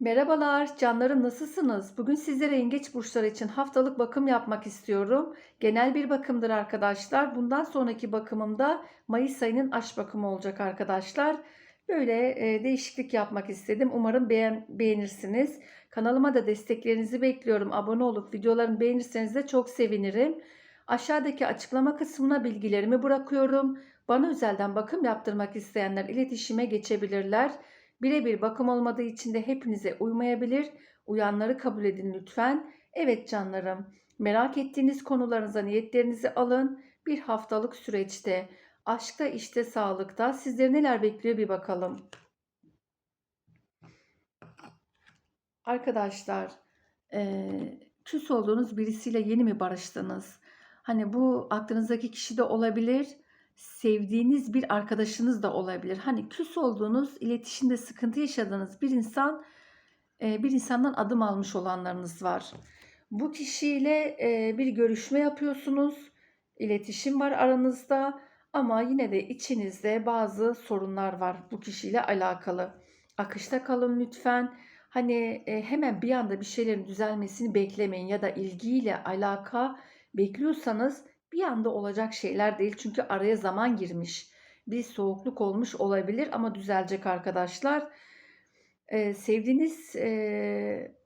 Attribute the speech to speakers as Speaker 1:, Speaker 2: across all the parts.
Speaker 1: Merhabalar, canlarım nasılsınız? Bugün sizlere yengeç burçları için haftalık bakım yapmak istiyorum. Genel bir bakımdır arkadaşlar. Bundan sonraki bakımımda Mayıs ayının aşk bakımı olacak arkadaşlar. Böyle e, değişiklik yapmak istedim. Umarım beğen, beğenirsiniz. Kanalıma da desteklerinizi bekliyorum. Abone olup videolarımı beğenirseniz de çok sevinirim. Aşağıdaki açıklama kısmına bilgilerimi bırakıyorum. Bana özelden bakım yaptırmak isteyenler iletişime geçebilirler. Birebir bakım olmadığı için de hepinize uymayabilir. Uyanları kabul edin lütfen. Evet canlarım, merak ettiğiniz konularınıza niyetlerinizi alın. Bir haftalık süreçte, aşkta, işte, sağlıkta sizleri neler bekliyor bir bakalım. Arkadaşlar, eee, küs olduğunuz birisiyle yeni mi barıştınız? Hani bu aklınızdaki kişi de olabilir sevdiğiniz bir arkadaşınız da olabilir. Hani küs olduğunuz, iletişimde sıkıntı yaşadığınız bir insan, eee, bir insandan adım almış olanlarınız var. Bu kişiyle, eee, bir görüşme yapıyorsunuz. İletişim var aranızda ama yine de içinizde bazı sorunlar var bu kişiyle alakalı. Akışta kalın lütfen. Hani, eee, hemen bir anda bir şeylerin düzelmesini beklemeyin ya da ilgiyle alaka bekliyorsanız bir anda olacak şeyler değil. Çünkü araya zaman girmiş. Bir soğukluk olmuş olabilir ama düzelecek arkadaşlar. Eee, sevdiğiniz, eee,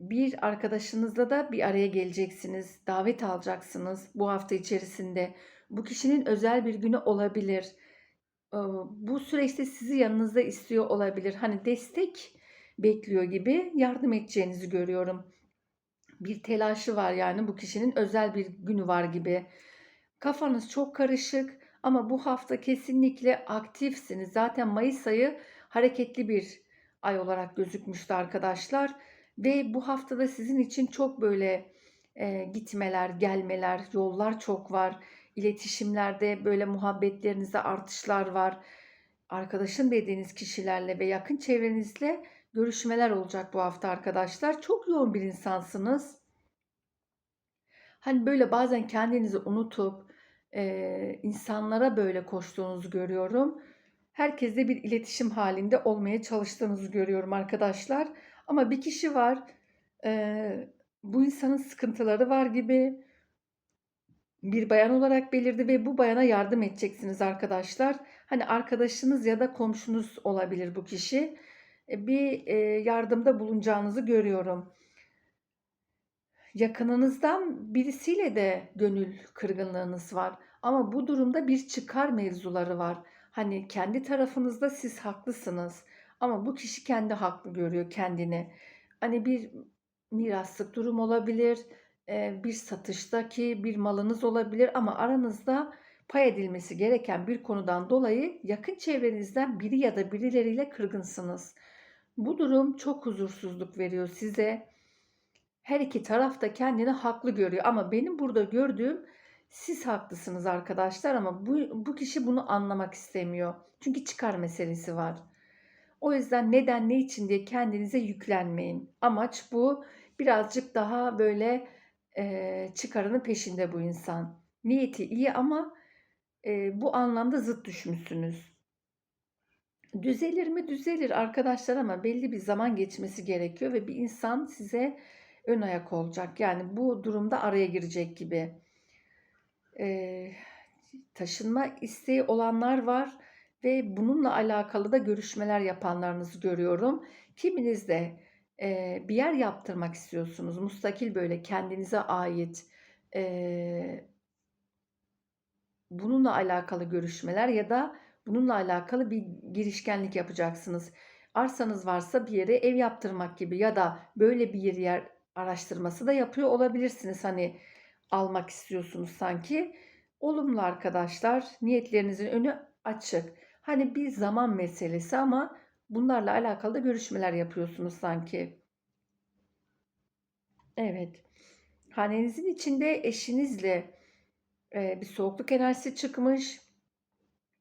Speaker 1: bir arkadaşınızla da bir araya geleceksiniz. Davet alacaksınız bu hafta içerisinde. Bu kişinin özel bir günü olabilir. Iıı, bu süreçte sizi yanınızda istiyor olabilir. Hani destek bekliyor gibi yardım edeceğinizi görüyorum. Bir telaşı var yani bu kişinin özel bir günü var gibi. Kafanız çok karışık ama bu hafta kesinlikle aktifsiniz. Zaten Mayıs ayı hareketli bir ay olarak gözükmüştü arkadaşlar. Ve bu haftada sizin için çok böyle e, gitmeler, gelmeler, yollar çok var. İletişimlerde böyle muhabbetlerinizde artışlar var. Arkadaşın dediğiniz kişilerle ve yakın çevrenizle görüşmeler olacak bu hafta arkadaşlar. Çok yoğun bir insansınız. Hani böyle bazen kendinizi unutup e, insanlara böyle koştuğunuzu görüyorum. Herkesle bir iletişim halinde olmaya çalıştığınızı görüyorum arkadaşlar. Ama bir kişi var. e, bu insanın sıkıntıları var gibi bir bayan olarak belirdi ve bu bayana yardım edeceksiniz arkadaşlar. Hani arkadaşınız ya da komşunuz olabilir bu kişi. E, bir e, yardımda bulunacağınızı görüyorum. Yakınınızdan birisiyle de gönül kırgınlığınız var. Ama bu durumda bir çıkar mevzuları var. Hani kendi tarafınızda siz haklısınız. Ama bu kişi kendi haklı görüyor kendini. Hani bir miraslık durum olabilir, e, bir satıştaki bir malınız olabilir ama aranızda pay edilmesi gereken bir konudan dolayı yakın çevrenizden biri ya da birileriyle kırgınsınız. Bu durum çok huzursuzluk veriyor size. Her iki taraf da kendini haklı görüyor ama benim burada gördüğüm siz haklısınız arkadaşlar ama bu, bu kişi bunu anlamak istemiyor. Çünkü çıkar meselesi var. O yüzden neden ne için diye kendinize yüklenmeyin. Amaç bu. Birazcık daha böyle e, çıkarının peşinde bu insan. Niyeti iyi ama e, bu anlamda zıt düşmüşsünüz. Düzelir mi? Düzelir arkadaşlar ama belli bir zaman geçmesi gerekiyor ve bir insan size ön ayak olacak. Yani bu durumda araya girecek gibi. Ee, taşınma isteği olanlar var ve bununla alakalı da görüşmeler yapanlarınızı görüyorum. Kiminiz de e, bir yer yaptırmak istiyorsunuz. Mustakil böyle kendinize ait e, bununla alakalı görüşmeler ya da bununla alakalı bir girişkenlik yapacaksınız. Arsanız varsa bir yere ev yaptırmak gibi ya da böyle bir yer araştırması da yapıyor olabilirsiniz. Hani almak istiyorsunuz sanki. Olumlu arkadaşlar. Niyetlerinizin önü açık. Hani bir zaman meselesi ama bunlarla alakalı da görüşmeler yapıyorsunuz sanki. Evet. Hanenizin içinde eşinizle bir soğukluk enerjisi çıkmış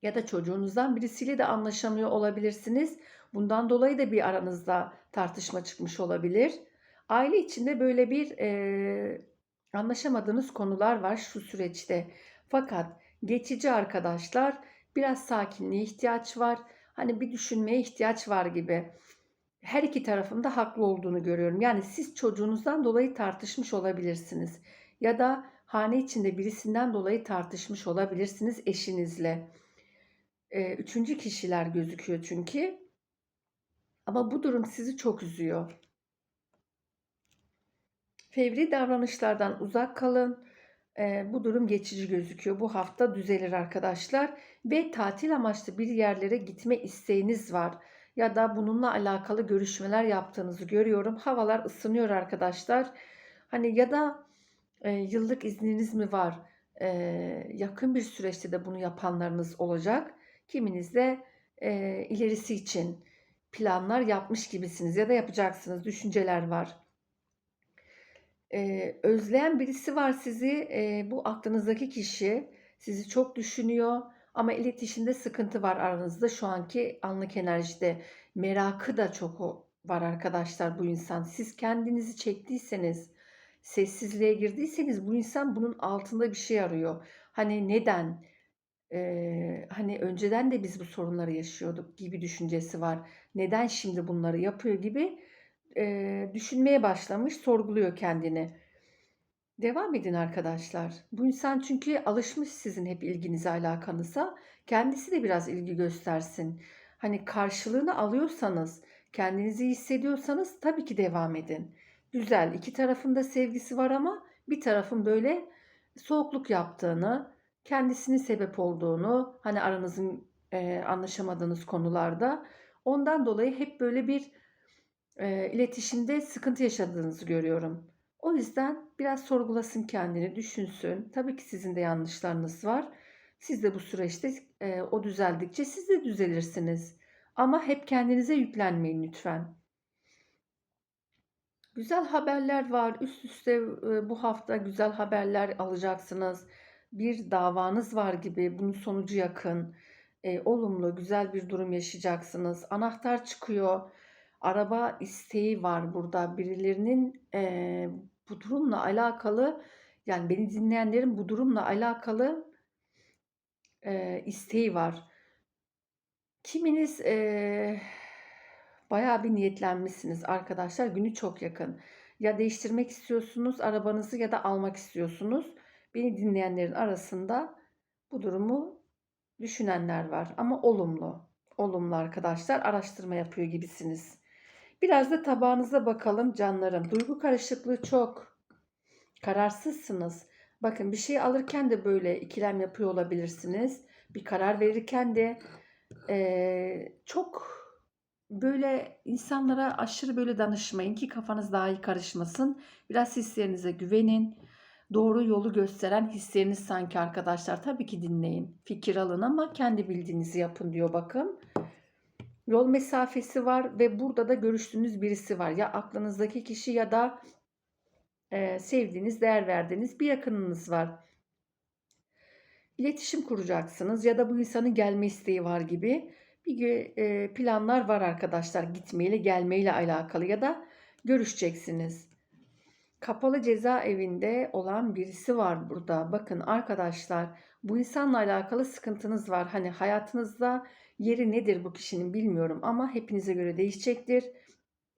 Speaker 1: ya da çocuğunuzdan birisiyle de anlaşamıyor olabilirsiniz. Bundan dolayı da bir aranızda tartışma çıkmış olabilir. Aile içinde böyle bir e, anlaşamadığınız konular var şu süreçte. Fakat geçici arkadaşlar biraz sakinliğe ihtiyaç var. Hani bir düşünmeye ihtiyaç var gibi. her iki tarafın da haklı olduğunu görüyorum. Yani siz çocuğunuzdan dolayı tartışmış olabilirsiniz ya da hane içinde birisinden dolayı tartışmış olabilirsiniz eşinizle. Eee, 3'üncü kişiler gözüküyor çünkü. Ama bu durum sizi çok üzüyor. Fevri davranışlardan uzak kalın. Eee, bu durum geçici gözüküyor. Bu hafta düzelir arkadaşlar ve tatil amaçlı bir yerlere gitme isteğiniz var ya da bununla alakalı görüşmeler yaptığınızı görüyorum. Havalar ısınıyor arkadaşlar. Hani ya da e, yıllık izniniz mi var? E, yakın bir süreçte de bunu yapanlarınız olacak. Kiminiz de e, ilerisi için planlar yapmış gibisiniz ya da yapacaksınız. Düşünceler var. E, özleyen birisi var sizi. E, bu aklınızdaki kişi sizi çok düşünüyor ama iletişimde sıkıntı var aranızda şu anki anlık enerjide. Merakı da çok var arkadaşlar bu insan. Siz kendinizi çektiyseniz, sessizliğe girdiyseniz bu insan bunun altında bir şey arıyor. Hani neden? Ee, hani önceden de biz bu sorunları yaşıyorduk gibi düşüncesi var. Neden şimdi bunları yapıyor gibi e, düşünmeye başlamış, sorguluyor kendini. Devam edin arkadaşlar. Bu insan çünkü alışmış sizin hep ilginize, alakanıza. Kendisi de biraz ilgi göstersin. Hani karşılığını alıyorsanız, kendinizi hissediyorsanız tabii ki devam edin. Güzel. İki tarafın da sevgisi var ama bir tarafın böyle soğukluk yaptığını, kendisinin sebep olduğunu, hani aranızın e, anlaşamadığınız konularda ondan dolayı hep böyle bir e, iletişimde sıkıntı yaşadığınızı görüyorum. O yüzden biraz sorgulasın kendini, düşünsün. Tabii ki sizin de yanlışlarınız var. Siz de bu süreçte e, o düzeldikçe siz de düzelirsiniz. Ama hep kendinize yüklenmeyin lütfen. Güzel haberler var. Üst üste e, bu hafta güzel haberler alacaksınız. Bir davanız var gibi. Bunun sonucu yakın. E, olumlu, güzel bir durum yaşayacaksınız. Anahtar çıkıyor araba isteği var burada. Birilerinin e, bu durumla alakalı yani beni dinleyenlerin bu durumla alakalı e, isteği var. Kiminiz e, bayağı bir niyetlenmişsiniz arkadaşlar. Günü çok yakın. Ya değiştirmek istiyorsunuz arabanızı ya da almak istiyorsunuz. Beni dinleyenlerin arasında bu durumu düşünenler var ama olumlu. Olumlu arkadaşlar araştırma yapıyor gibisiniz. Biraz da tabağınıza bakalım canlarım. Duygu karışıklığı çok. Kararsızsınız. Bakın bir şey alırken de böyle ikilem yapıyor olabilirsiniz. Bir karar verirken de e, çok böyle insanlara aşırı böyle danışmayın ki kafanız daha iyi karışmasın. Biraz hislerinize güvenin. Doğru yolu gösteren hisleriniz sanki arkadaşlar. Tabii ki dinleyin. Fikir alın ama kendi bildiğinizi yapın diyor bakın. Yol mesafesi var ve burada da görüştüğünüz birisi var. Ya aklınızdaki kişi ya da e, sevdiğiniz, değer verdiğiniz bir yakınınız var. İletişim kuracaksınız ya da bu insanın gelme isteği var gibi bir e, planlar var arkadaşlar. Gitmeyle, gelmeyle alakalı ya da görüşeceksiniz. Kapalı cezaevinde olan birisi var burada. Bakın arkadaşlar bu insanla alakalı sıkıntınız var. Hani hayatınızda Yeri nedir bu kişinin bilmiyorum ama hepinize göre değişecektir.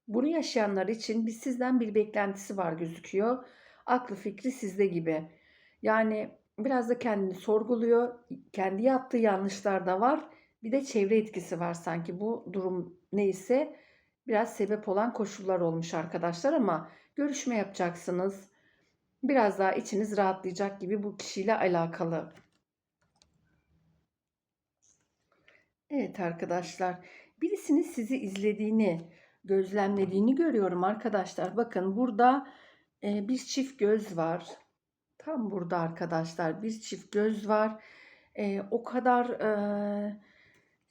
Speaker 1: Bunu yaşayanlar için bir sizden bir beklentisi var gözüküyor. Aklı fikri sizde gibi. Yani biraz da kendini sorguluyor. Kendi yaptığı yanlışlar da var. Bir de çevre etkisi var sanki. Bu durum neyse biraz sebep olan koşullar olmuş arkadaşlar ama görüşme yapacaksınız. Biraz daha içiniz rahatlayacak gibi bu kişiyle alakalı. Evet arkadaşlar, birisinin sizi izlediğini, gözlemlediğini görüyorum arkadaşlar. Bakın burada e, bir çift göz var. Tam burada arkadaşlar bir çift göz var. E, o kadar e,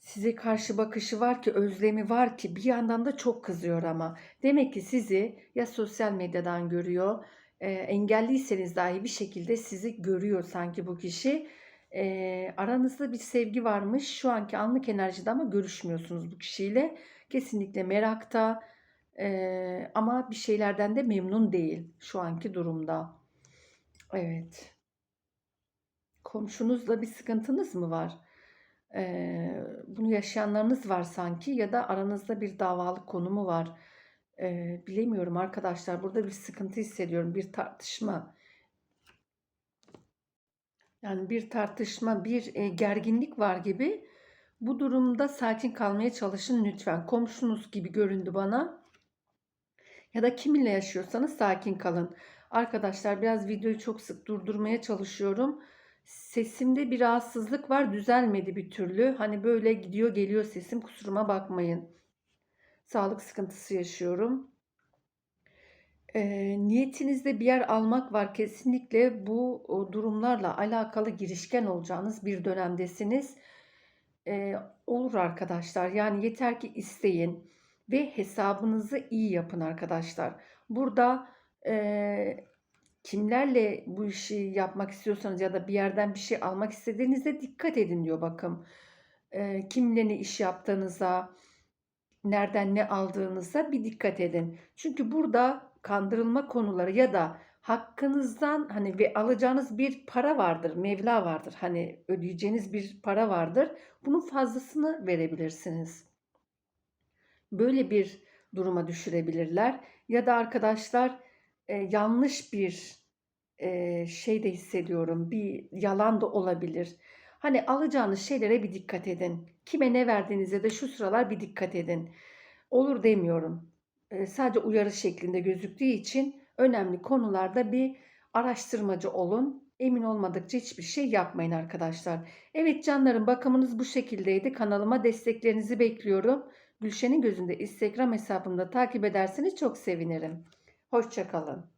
Speaker 1: size karşı bakışı var ki, özlemi var ki bir yandan da çok kızıyor ama. Demek ki sizi ya sosyal medyadan görüyor, e, engelliyseniz dahi bir şekilde sizi görüyor sanki bu kişi e, aranızda bir sevgi varmış. Şu anki anlık enerjide ama görüşmüyorsunuz bu kişiyle. Kesinlikle merakta e, ama bir şeylerden de memnun değil şu anki durumda. Evet. Komşunuzla bir sıkıntınız mı var? Eee, bunu yaşayanlarınız var sanki ya da aranızda bir davalık konu mu var? Eee, bilemiyorum arkadaşlar. Burada bir sıkıntı hissediyorum. Bir tartışma. Yani bir tartışma, bir, eee, gerginlik var gibi. Bu durumda sakin kalmaya çalışın lütfen. Komşunuz gibi göründü bana. Ya da kiminle yaşıyorsanız sakin kalın. Arkadaşlar biraz videoyu çok sık durdurmaya çalışıyorum. Sesimde bir rahatsızlık var. Düzelmedi bir türlü. Hani böyle gidiyor geliyor sesim. Kusuruma bakmayın. Sağlık sıkıntısı yaşıyorum. Eee, niyetinizde bir yer almak var. Kesinlikle bu durumlarla alakalı girişken olacağınız bir dönemdesiniz. Eee, olur arkadaşlar. Yani yeter ki isteyin ve hesabınızı iyi yapın arkadaşlar. Burada eee, kimlerle bu işi yapmak istiyorsanız ya da bir yerden bir şey almak istediğinizde dikkat edin diyor bakım. Eee, kiminle ne iş yaptığınıza, nereden ne aldığınıza bir dikkat edin. Çünkü burada kandırılma konuları ya da hakkınızdan hani ve alacağınız bir para vardır, mevla vardır. Hani ödeyeceğiniz bir para vardır. Bunun fazlasını verebilirsiniz. Böyle bir duruma düşürebilirler. Ya da arkadaşlar e, yanlış bir e, şey de hissediyorum. Bir yalan da olabilir. Hani alacağınız şeylere bir dikkat edin. Kime ne verdiğinize de şu sıralar bir dikkat edin. Olur demiyorum. E, sadece uyarı şeklinde gözüktüğü için önemli konularda bir araştırmacı olun. Emin olmadıkça hiçbir şey yapmayın arkadaşlar. Evet canlarım bakımınız bu şekildeydi. Kanalıma desteklerinizi bekliyorum. Gülşen'in gözünde Instagram hesabımda takip ederseniz çok sevinirim. Hoşçakalın.